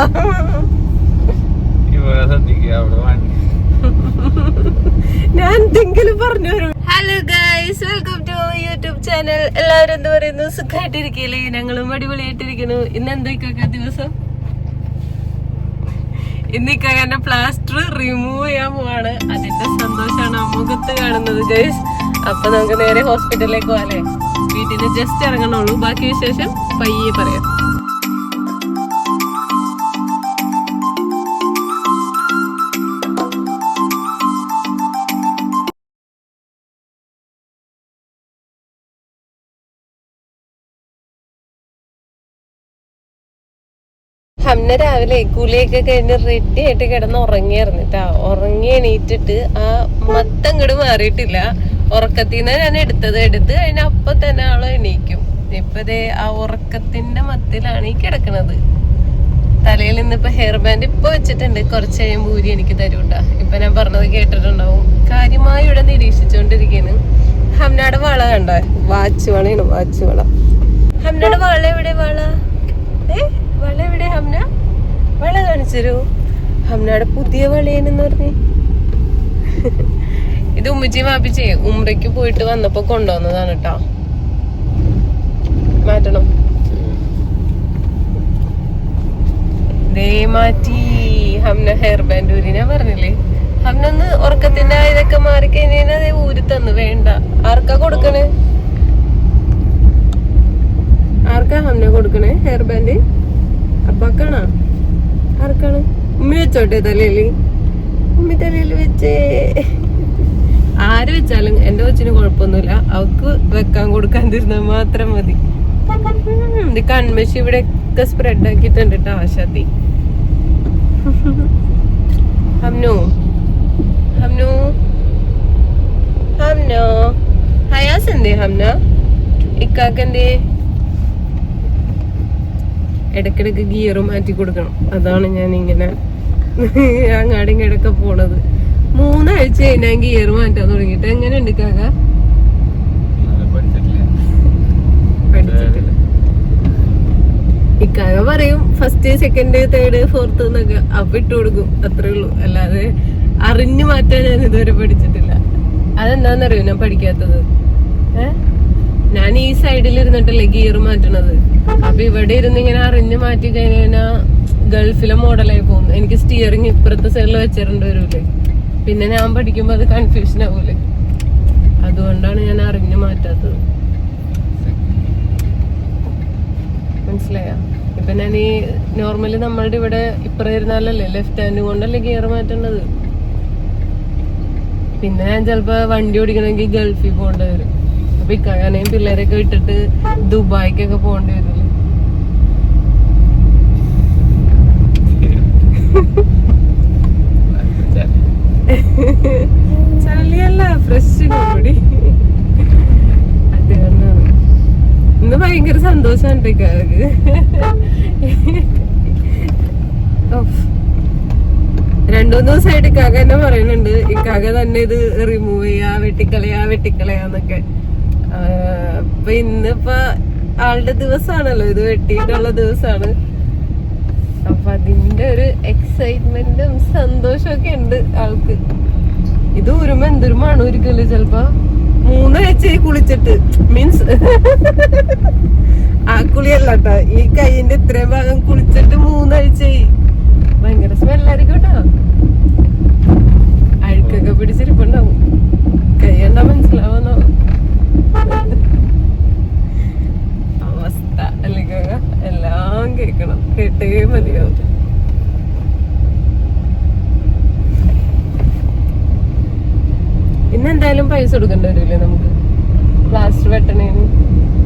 ഞാൻ എന്തെങ്കിലും പറഞ്ഞു hello guys welcome to YouTube channel എല്ലാവരും എന്താ പറയുന്നു? സുഖമായിട്ടിരിക്കല്ലേ ഞങ്ങളും അടിപൊളിയായിട്ടിരിക്കുന്നു. ഇന്ന് എന്തൊക്കെയൊക്കെ ദിവസം? ഇന്ന് ഇക്കാന്റെ പ്ലാസ്റ്റർ റിമൂവ് ചെയ്യാൻ പോവാണ്. അതിന്റെ സന്തോഷമാണ് മുഖത്ത് കാണുന്നത് ഗൈസ് അപ്പൊ നമുക്ക് നേരെ ഹോസ്പിറ്റലിലേക്ക് പോവാലേ വീട്ടിന് ജസ്റ്റ് ഇറങ്ങണുള്ളൂ. ബാക്കി വിശേഷം പയ്യെ പറയാം. ഹംന രാവിലെ കുളിയൊക്കെ കഴിഞ്ഞ് റെഡി ആയിട്ട് കിടന്ന് ഉറങ്ങിയായിരുന്നു കേട്ടാ ഉറങ്ങി എണീറ്റിട്ട് ആ മത്തം ഇങ്ങോട്ട് മാറിയിട്ടില്ല. ഉറക്കത്തിന്ന് ഞാൻ എടുത്തത് എടുത്ത് കഴിഞ്ഞ അപ്പൊ തന്നെ ആൾ എണീക്കും. ഇപ്പതേ ആ ഉറക്കത്തിന്റെ മത്തിലാണ് ഈ കിടക്കണത്. തലയിൽ നിന്ന് ഇപ്പൊ ഹെയർ ബാൻഡ് ഇപ്പൊ വെച്ചിട്ടുണ്ട്. കുറച്ച് കഴിയുമ്പോൾ ഊരി എനിക്ക് തരൂട്ടാ ഇപ്പൊ ഞാൻ പറഞ്ഞത് കേട്ടിട്ടുണ്ടാവും. കാര്യമായി ഇവിടെ നിരീക്ഷിച്ചുകൊണ്ടിരിക്കുന്നു ഹംനയുടെ വള കണ്ടോ? വാച്ച് വളയാണ് വാച്ച് വള. ഹംനയുടെ വള എവിടെ? വള? ഏ? വള ഹംന? വള കാണിച്ചു ഹംനയുടെ പുതിയ വളയെന്ന് പറഞ്ഞു. ഇത് ഉമ്മച്ചി മാപ്പിച്ചേ ഉമ്രയ്ക്ക് പോയിട്ട് വന്നപ്പോ കൊണ്ടുവന്നതാണ് കേട്ടോ മാറ്റണം. മാറ്റി. ഹംന ഹെയർ ബാൻഡ് ഊരിനാ പറഞ്ഞില്ലേ? ഹംന ഒന്ന് ഉറക്കത്തിന്റെ ഇതൊക്കെ മാറിക്കഴിഞ്ഞാൽ അതേ ഊരി തന്നു. വേണ്ട. ആർക്കാ കൊടുക്കണേ? ആർക്കാ ഹംന കൊടുക്കണേ ഹെയർ ബാൻഡ് അപ്പാക്കാണോ ആർക്കാണ്? ഉമ്മി തലയിൽ? ഉമ്മി തലയിൽ വെച്ചേ. ആര് വെച്ചാലും എന്റെ കൊച്ചിന് കുഴപ്പമൊന്നുമില്ല. അവക്ക് വെക്കാൻ കൊടുക്കാൻ തരുന്നത് മാത്രം മതി. ഇത് ഇവിടെ ഒക്കെ സ്പ്രെഡ് ആക്കിയിട്ടുണ്ട് കേട്ടോ ആശാത്തി. അമ്നു അമ്നു ഹംനോ. ഹയാസ് എന്തേ ഹംന? ഇക്കാക്ക് എന്തേ ഇടക്കിടക്ക് ഗിയർ മാറ്റി കൊടുക്കണം. അതാണ് ഞാൻ ഇങ്ങനെ അങ്ങാടി ഇടയ്ക്ക് പോണത്. മൂന്നാഴ്ച കഴിഞ്ഞാൽ ഗിയർ മാറ്റാൻ തുടങ്ങിയിട്ട്. എങ്ങനെയുണ്ട് കാക്ക പഠിച്ചിട്ടില്ല? ഇക്കാക പറയും ഫസ്റ്റ് സെക്കൻഡ് തേർഡ് ഫോർത്ത് എന്നൊക്കെ. അപ്പൊ ഇട്ട് കൊടുക്കും. അത്രേ ഉള്ളൂ. അല്ലാതെ അറിഞ്ഞു മാറ്റാൻ ഞാൻ ഇതുവരെ പഠിച്ചിട്ടില്ല. അതെന്താന്നറിയോ ഞാൻ പഠിക്കാത്തത്? ഏ? ഞാൻ ഈ സൈഡിൽ ഇരുന്നിട്ടല്ലേ ഗിയർ മാറ്റണത്? അപ്പൊ ഇവിടെ ഇരുന്ന് ഇങ്ങനെ അറിഞ്ഞു മാറ്റി കഴിഞ്ഞാൽ ഗൾഫിലെ മോഡലായി പോകും. എനിക്ക് സ്റ്റിയറിംഗ് ഇപ്പുറത്തെ സൈഡിൽ വെച്ചിട്ടുണ്ട് വരൂലേ. പിന്നെ ഞാൻ പഠിക്കുമ്പോ അത് കൺഫ്യൂഷൻ ആവൂലേ. അതുകൊണ്ടാണ് ഞാൻ അറിഞ്ഞു മാറ്റാത്തത്. മനസ്സിലായ? ഇപ്പൊ ഞാൻ ഈ നോർമലി നമ്മളുടെ ഇവിടെ ഇപ്പറേ ഇരുന്നാലല്ലേ ലെഫ്റ്റ് ഹാൻഡ് കൊണ്ടല്ലേ ഗിയർ മാറ്റേണ്ടത് പിന്നെ ഞാൻ ചിലപ്പോ വണ്ടി ഓടിക്കണമെങ്കിൽ ഗൾഫിൽ പോകേണ്ടി വരും. അപ്പൊ ഇക്കാനെയും പിള്ളേരൊക്കെ വിട്ടിട്ട് ദുബായിക്കൊക്കെ പോകേണ്ടി വരും ചളിയല്ല ഫ്രഷ് കൂടി അതുകൊണ്ടാണ്. ഇന്ന് ഭയങ്കര സന്തോഷമാണ് ഇക്കാക്ക്. രണ്ടു മൂന്ന് ദിവസമായിട്ട് ഇക്കാക്ക തന്നെ പറയുന്നുണ്ട്. ഇക്കാക്ക തന്നെ ഇത് റിമൂവ് ചെയ്യാ വെട്ടിക്കളയാ വെട്ടിക്കളയാന്നൊക്കെ. അപ്പൊ ഇന്നിപ്പോ ആളുടെ ദിവസമാണല്ലോ ഇത് വെട്ടിയിട്ടുള്ള ദിവസമാണ് അപ്പൊ അതിന്റെ ഒരു എക്സൈറ്റ്മെന്റും സന്തോഷമൊക്കെ ഉണ്ട് ആൾക്ക്. ഇത് ഉരുമ എന്തൊരു മണൂരിക്കല്ലോ ചെലപ്പോ? മൂന്നാഴ്ചയായി കുളിച്ചിട്ട്. മീൻസ് ആ കുളിയല്ല കേട്ടോ ഈ കൈയിന്റെ ഇത്രയും ഭാഗം കുളിച്ചിട്ട് മൂന്നാഴ്ചയായി ഭയങ്കര സ്മെല്ലായിരിക്കും കേട്ടോ. അഴുക്കൊക്കെ പിടിച്ചിരിപ്പുണ്ടാവും. കൈ കണ്ടാ മനസ്സിലാവുന്നോ അവസ്ഥ അല്ലെങ്കിൽ എല്ലാം കേൾക്കണം കേട്ടേ മതിയാവും ഇന്ന് എന്തായാലും പൈസ കൊടുക്കേണ്ടി വരില്ലേ നമുക്ക്? പ്ലാസ്റ്റർ വെട്ടണേന്.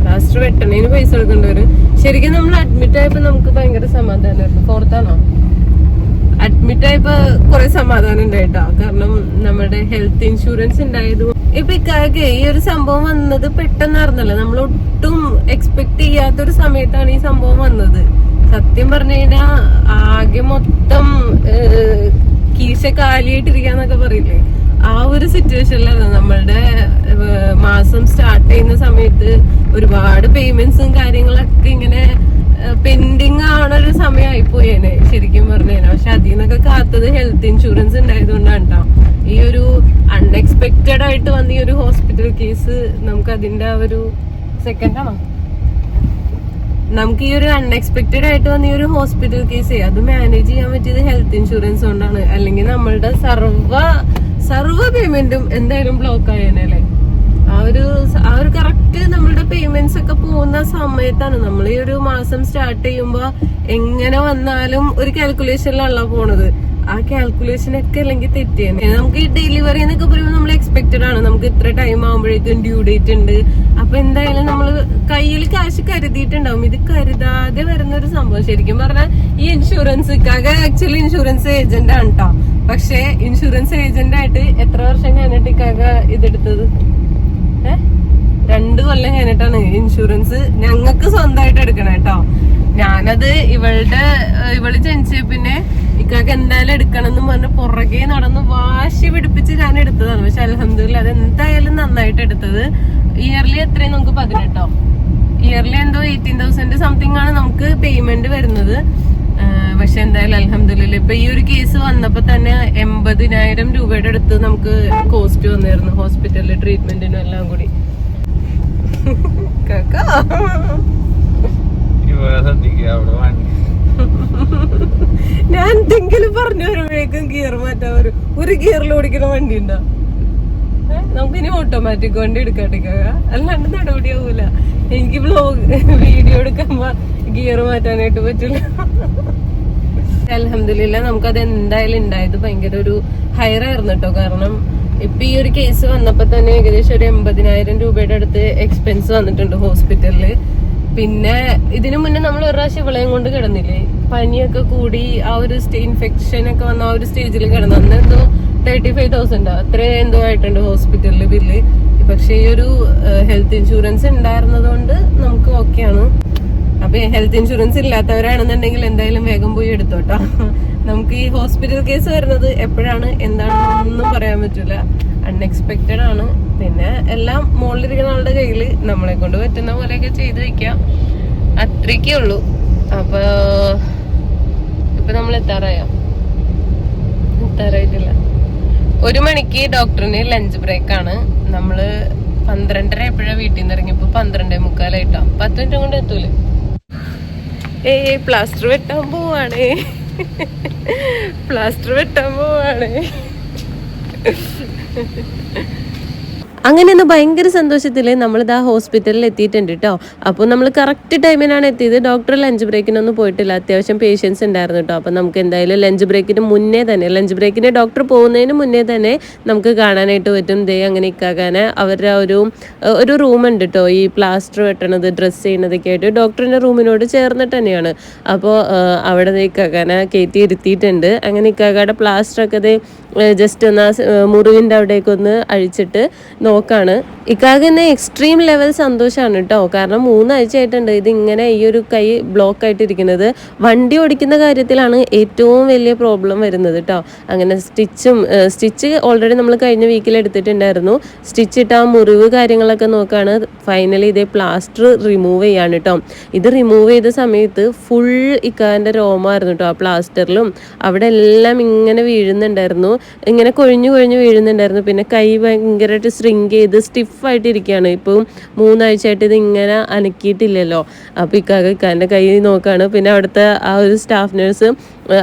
പ്ലാസ്റ്റർ വെട്ടണേന് പൈസ കൊടുക്കേണ്ടി വരും. ശരിക്കും നമ്മൾ അഡ്മിറ്റ് ആയപ്പോ നമുക്ക് ഭയങ്കര സമാധാനമായിരുന്നു പുറത്താണോ അഡ്മിറ്റ് ആയപ്പോ കുറെ സമാധാനം ഉണ്ടായിട്ടോ. കാരണം നമ്മുടെ ഹെൽത്ത് ഇൻഷുറൻസ് ഉണ്ടായത് ഇപ്പൊ ഇക്കാകെ ഈ ഒരു സംഭവം വന്നത് പെട്ടെന്നായിരുന്നല്ലോ നമ്മൾ ഒട്ടും എക്സ്പെക്ട് ചെയ്യാത്തൊരു സമയത്താണ് ഈ സംഭവം വന്നത്. സത്യം പറഞ്ഞു കഴിഞ്ഞാ ആകെ മൊത്തം കീശ കാലിയായിട്ടിരിക്കാന്നൊക്കെ പറയില്ലേ? ആ ഒരു സിറ്റുവേഷനിലാണ് നമ്മളുടെ മാസം സ്റ്റാർട്ട് ചെയ്യുന്ന സമയത്ത് ഒരുപാട് പേയ്മെന്റ്സും കാര്യങ്ങളൊക്കെ ഇങ്ങനെ പെൻഡിങ് ആവണ ഒരു സമയമായി പോയേനെ ശരിക്കും പറഞ്ഞേനെ പക്ഷെ അതിൽ നിന്നൊക്കെ കാത്തത് ഹെൽത്ത് ഇൻഷുറൻസ് ഉണ്ടായതുകൊണ്ടാണ് കേട്ടോ ഈ ഒരു അൺഎക്സ്പെക്റ്റഡ് ആയിട്ട് വന്ന ഈ ഒരു ഹോസ്പിറ്റൽ കേസ് നമുക്ക് അതിന്റെ ആ ഒരു സെക്കൻഡ് ആണോ? നമുക്ക് ഈ ഒരു അൺഎക്സ്പെക്റ്റഡ് ആയിട്ട് വന്ന ഈ ഒരു ഹോസ്പിറ്റൽ കേസ് അത് മാനേജ് ചെയ്യാൻ പറ്റിയത് ഹെൽത്ത് ഇൻഷുറൻസ് കൊണ്ടാണ്. അല്ലെങ്കിൽ നമ്മളുടെ സർവ സർവ പേയ്മെന്റും എന്തായാലും ബ്ലോക്ക് ആയേനല്ലേ ആ ഒരു ആ ഒരു കറക്റ്റ് നമ്മളുടെ പേയ്മെന്റ്സ് ഒക്കെ പോകുന്ന സമയത്താണ് നമ്മൾ ഈ ഒരു മാസം സ്റ്റാർട്ട് ചെയ്യുമ്പോ എങ്ങനെ വന്നാലും ഒരു കാൽക്കുലേഷനിലല്ല പോണത്. ആ കാൽക്കുലേഷൻ ഒക്കെ അല്ലെങ്കിൽ തെറ്റിയാണ് നമുക്ക് ഈ ഡെലിവറി എന്നൊക്കെ പറയുമ്പോൾ നമ്മൾ എക്സ്പെക്റ്റഡ് ആണ്. നമുക്ക് ഇത്ര ടൈം ആകുമ്പോഴേക്കും ഡ്യൂ ഡേറ്റ് ഉണ്ട്. അപ്പൊ എന്തായാലും നമ്മൾ കയ്യിൽ കാശ് കരുതിയിട്ടുണ്ടാവും. ഇത് കരുതാതെ വരുന്ന ഒരു സംഭവം. ശരിക്കും പറഞ്ഞാൽ ഈ ഇൻഷുറൻസ് കക ആക്ച്വലി ഇൻഷുറൻസ് ഏജന്റ് ആണ് കേട്ടോ പക്ഷെ ഇൻഷുറൻസ് ഏജന്റ് ആയിട്ട് എത്ര വർഷം കഴിഞ്ഞിട്ട് കക ഇതെടുത്തത്? ഏഹ് രണ്ട് കൊല്ലം കഴിഞ്ഞിട്ടാണ്. ഇൻഷുറൻസ് ഞങ്ങൾക്ക് സ്വന്തമായിട്ട് എടുക്കണം കേട്ടോ ഞാനത് ഇവളുടെ ഇവൾ ജനിച്ച പിന്നെ ഇക്കാക്ക് എന്തായാലും എടുക്കണം എന്ന് പറഞ്ഞ് പുറകെ നടന്ന് വാശി പിടിപ്പിച്ച് ഞാൻ എടുത്തതാണ്. പക്ഷെ അലഹമില്ല അത് എന്തായാലും നന്നായിട്ട് എടുത്തത്. ഇയർലി എത്രയും നമുക്ക് പതിനെട്ടോ? ഇയർലി എന്തോ എയ്റ്റീൻ തൗസൻഡ് സംതിങ് ആണ് നമുക്ക് പേയ്മെന്റ് വരുന്നത്. പക്ഷെ എന്തായാലും അലഹമില്ല ഇപ്പൊ ഈ ഒരു കേസ് വന്നപ്പോ തന്നെ എൺപതിനായിരം രൂപയുടെ അടുത്ത് നമുക്ക് കോസ്റ്റ് വന്നിരുന്നു. ഹോസ്പിറ്റലിൽ ട്രീറ്റ്മെന്റിനും എല്ലാം കൂടി. കാക്കാ. ഇവിടെ ശ്രദ്ധിക്കുക അവിടെ വണ്ടി എന്തെങ്കിലും പറഞ്ഞു വരുമ്പോഴേക്കും ഗിയർ മാറ്റാൻ വരും ഒരു ഗിയറിൽ ഓടിക്കുന്ന വണ്ടി ഉണ്ടോ? നമുക്ക് ഇനി ഓട്ടോമാറ്റിക് വണ്ടി എടുക്കാട്ടേ അല്ലാണ്ട് നടപടിയാവൂല എനിക്ക് ബ്ലോഗ് വീഡിയോ എടുക്കുമ്പോ ഗിയർ മാറ്റാനായിട്ട് പറ്റില്ല. അലഹമില്ല നമുക്കത് എന്തായാലും ഉണ്ടായത് ഭയങ്കര ഒരു ഹയർ ആയിരുന്നു കേട്ടോ കാരണം ഇപ്പൊ ഈ ഒരു കേസ് വന്നപ്പോ തന്നെ ഏകദേശം ഒരു എൺപതിനായിരം രൂപയുടെ അടുത്ത് എക്സ്പെൻസ് വന്നിട്ടുണ്ട് ഹോസ്പിറ്റലിൽ പിന്നെ ഇതിനു മുന്നേ നമ്മൾ ഒരു പ്രാവശ്യം ഇവളെയും കൊണ്ട് കിടന്നില്ലേ? പനിയൊക്കെ കൂടി ആ ഒരു സ്റ്റേ ഇൻഫെക്ഷൻ ഒക്കെ വന്ന ആ ഒരു സ്റ്റേജിൽ കിടന്നു. അന്ന് എന്തോ തേർട്ടി ഫൈവ് തൗസൻഡ് അത്ര എന്തോ ആയിട്ടുണ്ട് ഹോസ്പിറ്റലിൽ ബില്ല് പക്ഷേ ഈ ഒരു ഹെൽത്ത് ഇൻഷുറൻസ് ഉണ്ടായിരുന്നത് കൊണ്ട് നമുക്ക് ഓക്കെയാണ് അപ്പൊ ഹെൽത്ത് ഇൻഷുറൻസ് ഇല്ലാത്തവരാണെന്നുണ്ടെങ്കിൽ എന്തായാലും വേഗം പോയി എടുത്തോട്ടോ. നമുക്ക് ഈ ഹോസ്പിറ്റൽ കേസ് വരുന്നത് എപ്പോഴാണ് എന്താണെന്നൊന്നും പറയാൻ പറ്റില്ല അൺഎക്സ്പെക്റ്റഡ് ആണ്. പിന്നെ എല്ലാം മുകളിലിരിക്കുന്ന ആളുടെ കയ്യിൽ നമ്മളെ കൊണ്ട് പറ്റുന്ന പോലെയൊക്കെ ചെയ്തു വെക്കാം. അത്രയ്ക്കേ ഉള്ളൂ. അപ്പൊ ഇപ്പൊ നമ്മൾ എത്താറായോ? എത്താറായിട്ടില്ല. ഒരു മണിക്ക് ഡോക്ടറിന് ലഞ്ച് ബ്രേക്ക് ആണ് നമ്മൾ പന്ത്രണ്ടര എപ്പോഴാ വീട്ടിൽ നിന്ന് ഇറങ്ങിയപ്പോ പന്ത്രണ്ടേ മുക്കാലായിട്ടോ. പത്ത് മിനിറ്റ് കൊണ്ട് എത്തൂലേ? ഏയ് പ്ലാസ്റ്റർ വെട്ടാൻ പോവാണ്. പ്ലാസ്റ്റർ വെട്ടാൻ പോവാണ്. അങ്ങനെ ഒന്ന് ഭയങ്കര സന്തോഷത്തിൽ നമ്മളിതാ ഹോസ്പിറ്റലിൽ എത്തിയിട്ടുണ്ട് കേട്ടോ അപ്പോൾ നമ്മൾ കറക്റ്റ് ടൈമിനാണ് എത്തിയത്. ഡോക്ടർ ലഞ്ച് ബ്രേക്കിനൊന്നും പോയിട്ടില്ല. അത്യാവശ്യം പേഷ്യൻസ് ഉണ്ടായിരുന്നു കേട്ടോ അപ്പോൾ നമുക്ക് എന്തായാലും ലഞ്ച് ബ്രേക്കിന് മുന്നേ തന്നെ ലഞ്ച് ബ്രേക്കിന് ഡോക്ടർ പോകുന്നതിന് മുന്നേ തന്നെ നമുക്ക് കാണാനായിട്ട് പറ്റും. ദേ അങ്ങനെ ഇക്കാകാന് അവരുടെ ഒരു ഒരു റൂമുണ്ട് കേട്ടോ ഈ പ്ലാസ്റ്റർ വെട്ടണത് ഡ്രസ്സ് ചെയ്യുന്നതൊക്കെ ആയിട്ട് ഡോക്ടറിന്റെ റൂമിനോട് ചേർന്നിട്ട് തന്നെയാണ്. അപ്പോൾ അവിടെ ഇക്കാകാന കയറ്റി ഇരുത്തിയിട്ടുണ്ട്. അങ്ങനെ ഇക്കാകാടെ പ്ലാസ്റ്ററൊക്കെ ജസ്റ്റ് ഒന്ന് ആ മുറിവിന്റെ അവിടേക്കൊന്ന് അഴിച്ചിട്ട് അഴിച്ചിട്ട് നോക്കാണ് ഇക്കാകെ എക്സ്ട്രീം ലെവൽ സന്തോഷമാണ് കേട്ടോ കാരണം മൂന്നാഴ്ച ആയിട്ടുണ്ട് ഇത് ഇങ്ങനെ ഈ ഒരു കൈ ബ്ലോക്ക് ആയിട്ടിരിക്കുന്നത്. വണ്ടി ഓടിക്കുന്ന കാര്യത്തിലാണ് ഏറ്റവും വലിയ പ്രോബ്ലം വരുന്നത് കേട്ടോ അങ്ങനെ സ്റ്റിച്ചും സ്റ്റിച്ച് ഓൾറെഡി നമ്മൾ കഴിഞ്ഞ വീക്കിൽ എടുത്തിട്ടുണ്ടായിരുന്നു. സ്റ്റിച്ച് ഇട്ട ആ മുറിവ് കാര്യങ്ങളൊക്കെ നോക്കുകയാണ് ഫൈനലി ഇതേ പ്ലാസ്റ്റർ റിമൂവ് ചെയ്യാണ് കേട്ടോ ഇത് റിമൂവ് ചെയ്ത സമയത്ത് ഫുൾ ഇക്കാന്റെ രോമമായിരുന്നു കേട്ടോ ആ പ്ലാസ്റ്ററിലും അവിടെ എല്ലാം ഇങ്ങനെ വീഴുന്നുണ്ടായിരുന്നു. ഇങ്ങനെ കൊഴിഞ്ഞു കൊഴിഞ്ഞു വീഴുന്നുണ്ടായിരുന്നു. പിന്നെ കൈ ഭയങ്കരമായിട്ട് സ്ട്രിങ് ചെയ്ത് സ്റ്റിഫായിട്ട് ഇരിക്കുകയാണ് ഇപ്പം മൂന്നാഴ്ചയായിട്ട് ഇത് ഇങ്ങനെ അനക്കിയിട്ടില്ലല്ലോ. അപ്പോൾ ഇക്കാക്ക് കൈ നോക്കുകയാണ് പിന്നെ അവിടുത്തെ ആ ഒരു സ്റ്റാഫ് നേഴ്സ്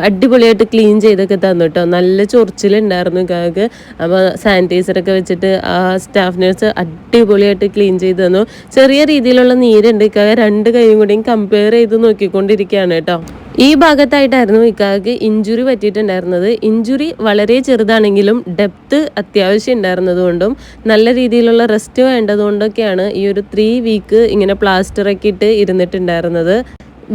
അടിപൊളിയായിട്ട് ക്ലീൻ ചെയ്തൊക്കെ തന്നു കേട്ടോ നല്ല ചൊറിച്ചിലുണ്ടായിരുന്നു ഇക്കാക്ക്. അപ്പോൾ സാനിറ്റൈസറൊക്കെ വെച്ചിട്ട് ആ സ്റ്റാഫ് നേഴ്സ് അടിപൊളിയായിട്ട് ക്ലീൻ ചെയ്ത് തന്നു. ചെറിയ രീതിയിലുള്ള നീരുണ്ട് ഇക്കാക രണ്ട് കൈയും കൂടിയും കമ്പയർ ചെയ്ത് നോക്കിക്കൊണ്ടിരിക്കുകയാണ് കേട്ടോ. ഈ ഭാഗത്തായിട്ടായിരുന്നു ഇക്കാക്ക് ഇഞ്ചുറി പറ്റിയിട്ടുണ്ടായിരുന്നത്. ഇഞ്ചുറി വളരെ ചെറുതാണെങ്കിലും ഡെപ്ത്ത് അത്യാവശ്യം ഉണ്ടായിരുന്നതുകൊണ്ടും നല്ല രീതിയിലുള്ള റെസ്റ്റ് വേണ്ടതുകൊണ്ടൊക്കെയാണ് ഈ ഒരു ത്രീ വീക്ക് ഇങ്ങനെ പ്ലാസ്റ്ററൊക്കെ ഇട്ട് ഇരുന്നിട്ടുണ്ടായിരുന്നത്.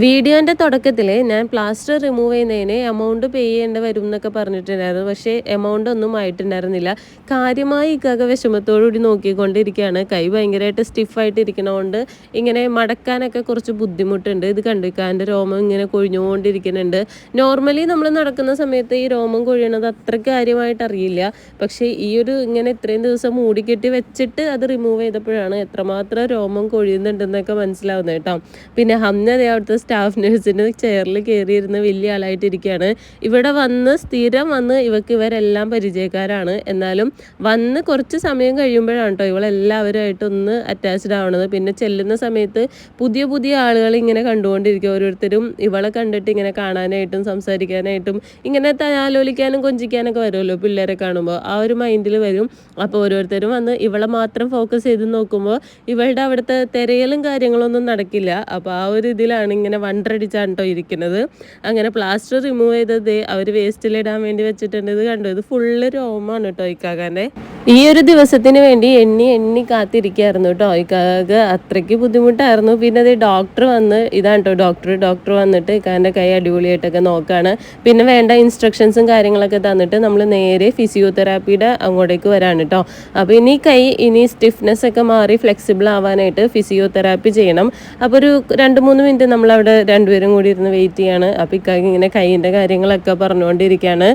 വീഡിയോന്റെ തുടക്കത്തിൽ ഞാൻ പ്ലാസ്റ്റർ റിമൂവ് ചെയ്യുന്നതിന് എമൗണ്ട് പേ ചെയ്യേണ്ടി വരും എന്നൊക്കെ പറഞ്ഞിട്ടുണ്ടായിരുന്നു. പക്ഷേ എമൗണ്ട് ഒന്നും ആയിട്ടുണ്ടായിരുന്നില്ല. കാര്യമായി ഇക്കാക വിഷമത്തോടുകൂടി നോക്കിക്കൊണ്ടിരിക്കുകയാണ്. കൈ ഭയങ്കരമായിട്ട് സ്റ്റിഫായിട്ട് ഇരിക്കണതുകൊണ്ട് ഇങ്ങനെ മടക്കാനൊക്കെ കുറച്ച് ബുദ്ധിമുട്ടുണ്ട്. ഇത് കണ്ടു ഇക്കാന്റെ രോമം ഇങ്ങനെ കൊഴിഞ്ഞുകൊണ്ടിരിക്കുന്നുണ്ട്. നോർമലി നമ്മൾ നടക്കുന്ന സമയത്ത് ഈ രോമം കൊഴിയണത് അത്ര കാര്യമായിട്ട് അറിയില്ല. പക്ഷേ ഈ ഒരു ഇങ്ങനെ ഇത്രയും ദിവസം മൂടിക്കെട്ടി വെച്ചിട്ട് അത് റിമൂവ് ചെയ്തപ്പോഴാണ് എത്രമാത്രം രോമം കൊഴിയുന്നുണ്ടെന്നൊക്കെ മനസ്സിലാവുന്നത് കേട്ടോ. പിന്നെ ഹന്നതേ അവിടുത്തെ സ്റ്റാഫ് നഴ്സിന്റെ ചെയറിൽ കയറിയിരുന്ന് വലിയ ആളായിട്ടിരിക്കുകയാണ്. ഇവിടെ വന്ന് സ്ഥിരം വന്ന് ഇവക്ക് ഇവരെല്ലാം പരിചയക്കാരാണ്. എന്നാലും വന്ന് കുറച്ച് സമയം കഴിയുമ്പോഴാണ് കേട്ടോ ഇവളെല്ലാവരുമായിട്ട് ഒന്ന് അറ്റാച്ച്ഡ് ആവണത്. പിന്നെ ചെല്ലുന്ന സമയത്ത് പുതിയ പുതിയ ആളുകൾ ഇങ്ങനെ കണ്ടുകൊണ്ടിരിക്കും. ഓരോരുത്തരും ഇവളെ കണ്ടിട്ട് ഇങ്ങനെ കാണാനായിട്ടും സംസാരിക്കാനായിട്ടും ഇങ്ങനെ തയാലോലിക്കാനും കൊഞ്ചിക്കാനൊക്കെ വരുമല്ലോ പിള്ളേരെ കാണുമ്പോൾ. ആ ഒരു മൈൻഡിൽ വരും. അപ്പോൾ ഓരോരുത്തരും വന്ന് ഇവളെ മാത്രം ഫോക്കസ് ചെയ്ത് നോക്കുമ്പോൾ ഇവളുടെ അവിടുത്തെ തിരയലും കാര്യങ്ങളൊന്നും നടക്കില്ല. അപ്പോൾ ആ ഒരു ഇതിലാണ് ഇങ്ങനെ വണ്ടടിച്ചാണ് കേട്ടോ ഇരിക്കുന്നത്. അങ്ങനെ പ്ലാസ്റ്റർ റിമൂവ് ചെയ്തത് അവർ വേസ്റ്റിലിടാൻ വേണ്ടി വെച്ചിട്ടുണ്ട്. ഇത് കണ്ടു? ഇത് ഫുള്ള് രോമാണ് കേട്ടോ ഇക്കാകാന്റെ ഈ ഒരു ദിവസത്തിന് വേണ്ടി എണ്ണി എണ്ണി കാത്തിരിക്കായിരുന്നു കേട്ടോ ഇക്കാക്ക് അത്രയ്ക്ക് ബുദ്ധിമുട്ടായിരുന്നു. പിന്നെ അത് ഡോക്ടർ വന്ന് ഇതാണ് കേട്ടോ ഡോക്ടർ ഡോക്ടർ വന്നിട്ട് ഇക്കാന്റെ കൈ അടിപൊളിയായിട്ടൊക്കെ നോക്കുകയാണ് പിന്നെ വേണ്ട ഇൻസ്ട്രക്ഷൻസും കാര്യങ്ങളൊക്കെ തന്നിട്ട് നമ്മൾ നേരെ ഫിസിയോതെറാപ്പിയുടെ അങ്ങോട്ടേക്ക് വരാണ് കേട്ടോ അപ്പോൾ ഇനി കൈ ഇനി സ്റ്റിഫ്നെസ് ഒക്കെ മാറി ഫ്ലെക്സിബിൾ ആവാനായിട്ട് ഫിസിയോതെറാപ്പി ചെയ്യണം. അപ്പോൾ ഒരു രണ്ട് മൂന്ന് മിനിറ്റ് നമ്മൾ അവിടെ രണ്ടുപേരും കൂടി ഇരുന്ന് വെയിറ്റ് ചെയ്യാണ്. അപ്പം ഇക്കാക്ക് ഇങ്ങനെ കൈയിന്റെ കാര്യങ്ങളൊക്കെ പറഞ്ഞുകൊണ്ടിരിക്കുകയാണ്.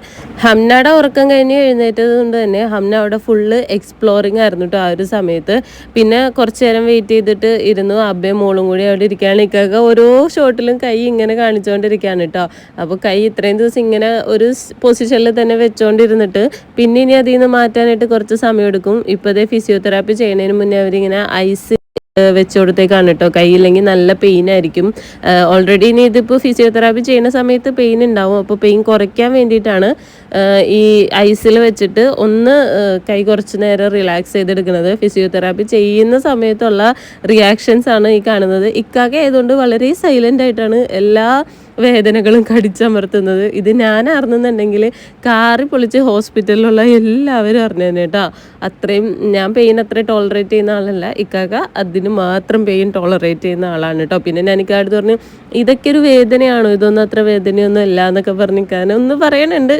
ഹംനയുടെ ഉറക്കം കഴിഞ്ഞ് എഴുന്നേറ്റത് കൊണ്ട് തന്നെ ഹംന അവിടെ ഫുള്ള് എക്സ്പ്ലോറിങ് ആയിരുന്നു കേട്ടോ ആ ഒരു സമയത്ത്. പിന്നെ കുറച്ച് നേരം വെയിറ്റ് ചെയ്തിട്ട് ഇരുന്നു. അബ്ബയും മോളും കൂടി അവിടെ ഇരിക്കുകയാണ്. ഇക്കൊക്കെ ഓരോ ഷോട്ടിലും കൈ ഇങ്ങനെ കാണിച്ചുകൊണ്ടിരിക്കുകയാണ് കേട്ടോ അപ്പോൾ കൈ ഇത്രയും ദിവസം ഇങ്ങനെ ഒരു പൊസിഷനിൽ തന്നെ വെച്ചുകൊണ്ടിരുന്നിട്ട് പിന്നെ ഇനി അതിൽ നിന്ന് മാറ്റാനായിട്ട് കുറച്ച് സമയം എടുക്കും. ഇപ്പോഴത്തെ ഫിസിയോതെറാപ്പി ചെയ്യുന്നതിന് മുന്നേ അവരിങ്ങനെ ഐസ് വെച്ച് കൊടുത്തേക്കാണ് കേട്ടോ. കൈയില്ലെങ്കിൽ നല്ല പെയിൻ ആയിരിക്കും. ഓൾറെഡി ഇനി ഇതിപ്പോൾ ഫിസിയോതെറാപ്പി ചെയ്യുന്ന സമയത്ത് പെയിൻ ഉണ്ടാവും. അപ്പോൾ പെയിൻ കുറയ്ക്കാൻ വേണ്ടിയിട്ടാണ് ഈ ഐസിൽ വെച്ചിട്ട് ഒന്ന് കൈ കുറച്ച് നേരം റിലാക്സ് ചെയ്തെടുക്കുന്നത്. ഫിസിയോതെറാപ്പി ചെയ്യുന്ന സമയത്തുള്ള റിയാക്ഷൻസ് ആണ് ഈ കാണുന്നത്. ഇക്കാകെ ആയതുകൊണ്ട് വളരെ സൈലന്റ് ആയിട്ടാണ് എല്ലാ വേദനകളും കടിച്ചമർത്തുന്നത്. ഇത് ഞാൻ അറിഞ്ഞെന്നുണ്ടെങ്കിൽ കാറി പൊളിച്ച് ഹോസ്പിറ്റലിലുള്ള എല്ലാവരും അറിഞ്ഞു തന്നെ കേട്ടോ അത്രയും ഞാൻ പെയിൻ അത്ര ടോളറേറ്റ് ചെയ്യുന്ന ആളല്ല. ഇക്കാക്ക അതിന് മാത്രം പെയിൻ ടോളറേറ്റ് ചെയ്യുന്ന ആളാണ് കേട്ടോ പിന്നെ ഞാൻ ഇക്കാട് പറഞ്ഞു ഇതൊക്കെ ഒരു വേദനയാണോ? ഇതൊന്നും അത്ര വേദനയൊന്നും അല്ല എന്നൊക്കെ പറഞ്ഞിക്കാൻ പറയണുണ്ട്.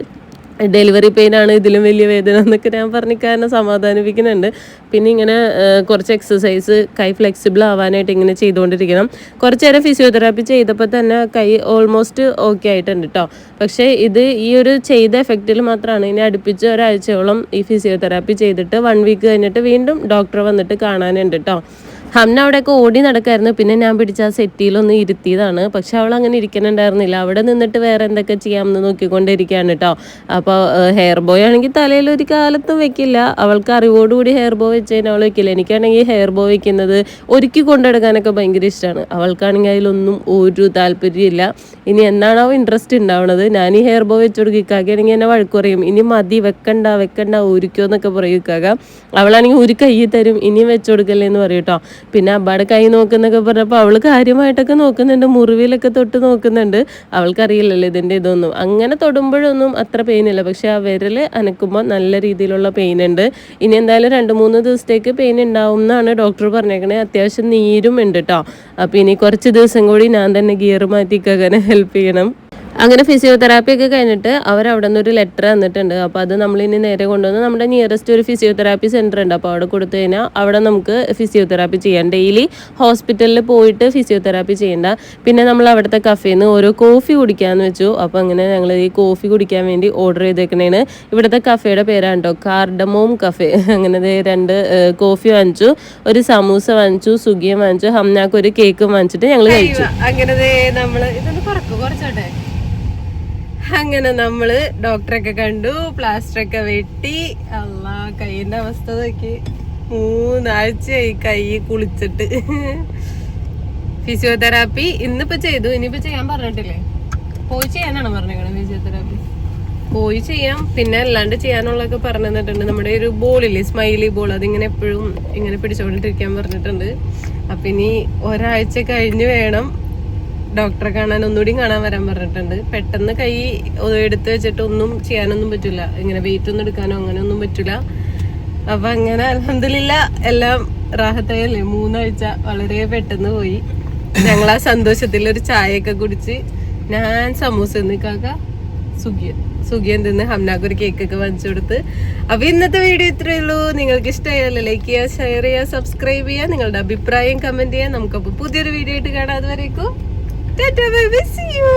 ഡെലിവറി പെയിൻ ആണ് ഇതിലും വലിയ വേദന എന്നൊക്കെ ഞാൻ കാരണം സമാധാനിപ്പിക്കുന്നുണ്ട്. പിന്നെ ഇങ്ങനെ കുറച്ച് എക്സസൈസ് കൈ ഫ്ലെക്സിബിൾ ആവാനായിട്ട് ഇങ്ങനെ ചെയ്തുകൊണ്ടിരിക്കണം. കുറച്ച് നേരം ഫിസിയോതെറാപ്പി ചെയ്തപ്പോൾ തന്നെ കൈ ഓൾമോസ്റ്റ് ഓക്കെ ആയിട്ടുണ്ട് കേട്ടോ പക്ഷേ ഇത് ഈ ഒരു ചെയ്ത എഫക്റ്റിൽ മാത്രമാണ് ഇനി അടുപ്പിച്ച് ഒരാഴ്ചയോളം ഈ ഫിസിയോതെറാപ്പി ചെയ്തിട്ട് വൺ വീക്ക് കഴിഞ്ഞിട്ട് വീണ്ടും ഡോക്ടറെ വന്നിട്ട് കാണാനുണ്ട് കേട്ടോ ഹംന അവിടെയൊക്കെ ഓടി നടക്കായിരുന്നു. പിന്നെ ഞാൻ പിടിച്ച ആ സെറ്റിയിലൊന്ന് ഇരുത്തിയതാണ്. പക്ഷെ അവൾ അങ്ങനെ ഇരിക്കുന്നുണ്ടായിരുന്നില്ല അവിടെ നിന്നിട്ട് വേറെ എന്തൊക്കെ ചെയ്യാമെന്ന് നോക്കിക്കൊണ്ടിരിക്കുകയാണ് കേട്ടോ. അപ്പോൾ ഹെയർ ബോയ് ആണെങ്കിൽ തലയിൽ ഒരു കാലത്തും വെക്കില്ല. അവൾക്ക് അറിവോടുകൂടി ഹെയർ ബോ വെച്ച് കഴിഞ്ഞാൽ അവൾ വെക്കില്ല. എനിക്കാണെങ്കിൽ ഹെയർ ബോ വെക്കുന്നത് ഒരുക്കി കൊണ്ടെടുക്കാനൊക്കെ ഭയങ്കര ഇഷ്ടമാണ്. അവൾക്കാണെങ്കിൽ അതിലൊന്നും ഒരു താല്പര്യമില്ല ഇനി എന്നാണോ ഇൻട്രസ്റ്റ് ഉണ്ടാവണത്? ഞാൻ ഈ ഹെയർ ബോ വെച്ച് കൊടുക്കാക്കുകയാണെങ്കിൽ എന്നെ വഴക്ക് പറയും. ഇനി മതി വെക്കണ്ട വെക്കണ്ട ഒരുക്കോ എന്നൊക്കെ പറയിക്കാക അവളാണെങ്കിൽ ഒരു കൈ തരും. ഇനിയും വെച്ചു എന്ന് പറയും കേട്ടോ. പിന്നെ അബ്ബാടെ കൈ നോക്കുന്നൊക്കെ പറഞ്ഞപ്പോൾ അവൾ കാര്യമായിട്ടൊക്കെ നോക്കുന്നുണ്ട് മുറിവിലൊക്കെ തൊട്ട് നോക്കുന്നുണ്ട്. അവൾക്കറിയില്ലല്ലോ ഇതിന്റെ ഇതൊന്നും. അങ്ങനെ തൊടുമ്പോഴൊന്നും അത്ര പെയിൻ ഇല്ല. പക്ഷെ ആ വിരൽ അനക്കുമ്പോൾ നല്ല രീതിയിലുള്ള പെയിൻ ഉണ്ട്. ഇനി എന്തായാലും രണ്ട് മൂന്ന് ദിവസത്തേക്ക് പെയിൻ ഉണ്ടാവും എന്നാണ് ഡോക്ടർ പറഞ്ഞേക്കണേ. അത്യാവശ്യം നീരും ഉണ്ട് കേട്ടോ അപ്പോൾ ഇനി കുറച്ച് ദിവസം കൂടി ഞാൻ തന്നെ ഗിയർ മാറ്റിക്കങ്ങനെ ഹെൽപ്പ് ചെയ്യണം. അങ്ങനെ ഫിസിയോതെറാപ്പി ഒക്കെ കഴിഞ്ഞിട്ട് അവർ അവിടെ നിന്ന് ഒരു ലെറ്റർ തന്നിട്ടുണ്ട്. അപ്പോൾ അത് നമ്മൾ ഇനി നേരെ കൊണ്ടുവന്ന് നമ്മുടെ നിയറസ്റ്റ് ഒരു ഫിസിയോതെറാപ്പി സെന്റർ ഉണ്ട്. അപ്പോൾ അവിടെ കൊടുത്തു കഴിഞ്ഞാൽ അവിടെ നമുക്ക് ഫിസിയോതെറാപ്പി ചെയ്യാം. ഡെയിലി ഹോസ്പിറ്റലിൽ പോയിട്ട് ഫിസിയോതെറാപ്പി ചെയ്യണ്ട. പിന്നെ നമ്മൾ അവിടുത്തെ കഫേയിൽ നിന്ന് ഓരോ കോഫി കുടിക്കാമെന്ന് വെച്ചു. അപ്പോൾ അങ്ങനെ ഞങ്ങൾ ഈ കോഫി കുടിക്കാൻ വേണ്ടി ഓർഡർ ചെയ്തേക്കണേന് ഇവിടുത്തെ കഫേയുടെ പേരാണ് കേട്ടോ കാർഡമോം കഫേ അങ്ങനെ രണ്ട് കോഫി വാങ്ങിച്ചു. ഒരു സമൂസ വാങ്ങിച്ചു സുഗിയം വാങ്ങിച്ചു ഹംനാക്ക് ഒരു കേക്കും വാങ്ങിച്ചിട്ട് ഞങ്ങൾ കഴിച്ചു. അങ്ങനെ നമ്മൾ ഇതൊന്ന് പറക്കു കുറച്ചോട്ടെ. അങ്ങനെ നമ്മൾ ഡോക്ടറൊക്കെ കണ്ടു പ്ലാസ്റ്റർ ഒക്കെ വെട്ടി. അല്ല കൈയിന്റെ അവസ്ഥ നോക്കി. മൂന്നാഴ്ചയായി കൈ കുളിച്ചിട്ട്. ഫിസിയോതെറാപ്പി ഇന്നിപ്പോ ചെയ്തു. ഇനിയിപ്പോ ചെയ്യാൻ പറഞ്ഞിട്ടില്ലേ? പോയി ചെയ്യാനാണ് പറഞ്ഞേക്കണേ ഫിസിയോതെറാപ്പി? പോയി ചെയ്യാം. പിന്നെ അല്ലാണ്ട് ചെയ്യാനുള്ളതൊക്കെ പറഞ്ഞു തന്നിട്ടുണ്ട്. നമ്മുടെ ഒരു ബോളില്ലേ സ്മൈലി ബോൾ. അതിങ്ങനെ എപ്പോഴും ഇങ്ങനെ പിടിച്ചോണ്ടിരിക്കാൻ പറഞ്ഞിട്ടുണ്ട്. അപ്പൊ ഇനി ഒരാഴ്ച കഴിഞ്ഞ് വേണം ഡോക്ടറെ കാണാൻ ഒന്നുകൂടി കാണാൻ വരാൻ പറഞ്ഞിട്ടുണ്ട്. പെട്ടെന്ന് കൈ എടുത്ത് വെച്ചിട്ട് ഒന്നും ചെയ്യാനൊന്നും പറ്റില്ല ഇങ്ങനെ വെയിറ്റ് ഒന്നും എടുക്കാനോ അങ്ങനെ ഒന്നും പറ്റില്ല അപ്പൊ അങ്ങനെ അലഹമില്ല എല്ലാം റാഹത്തായല്ലേ? മൂന്നാഴ്ച വളരെ പെട്ടെന്ന് പോയി. ഞങ്ങൾ ആ സന്തോഷത്തിൽ ഒരു ചായയൊക്കെ കുടിച്ച് ഞാൻ സമൂസ നിൽക്കാക്ക സുഖിയൻ സുഖിയൻ തിന്ന് ഹംനാക്ക് ഒരു കേക്ക് ഒക്കെ വാങ്ങിച്ചു കൊടുത്ത്. അപ്പൊ ഇന്നത്തെ വീഡിയോ ഇത്രയേ ഉള്ളൂ. നിങ്ങൾക്ക് ഇഷ്ടമായാലോ ലൈക്ക് ചെയ്യുക ഷെയർ ചെയ്യുക സബ്സ്ക്രൈബ് ചെയ്യുക. നിങ്ങളുടെ അഭിപ്രായം കമന്റ് ചെയ്യുക. നമുക്കപ്പോൾ പുതിയൊരു വീഡിയോ ആയിട്ട് കാണാം. അതുവരേക്കും. Tata bye bye see you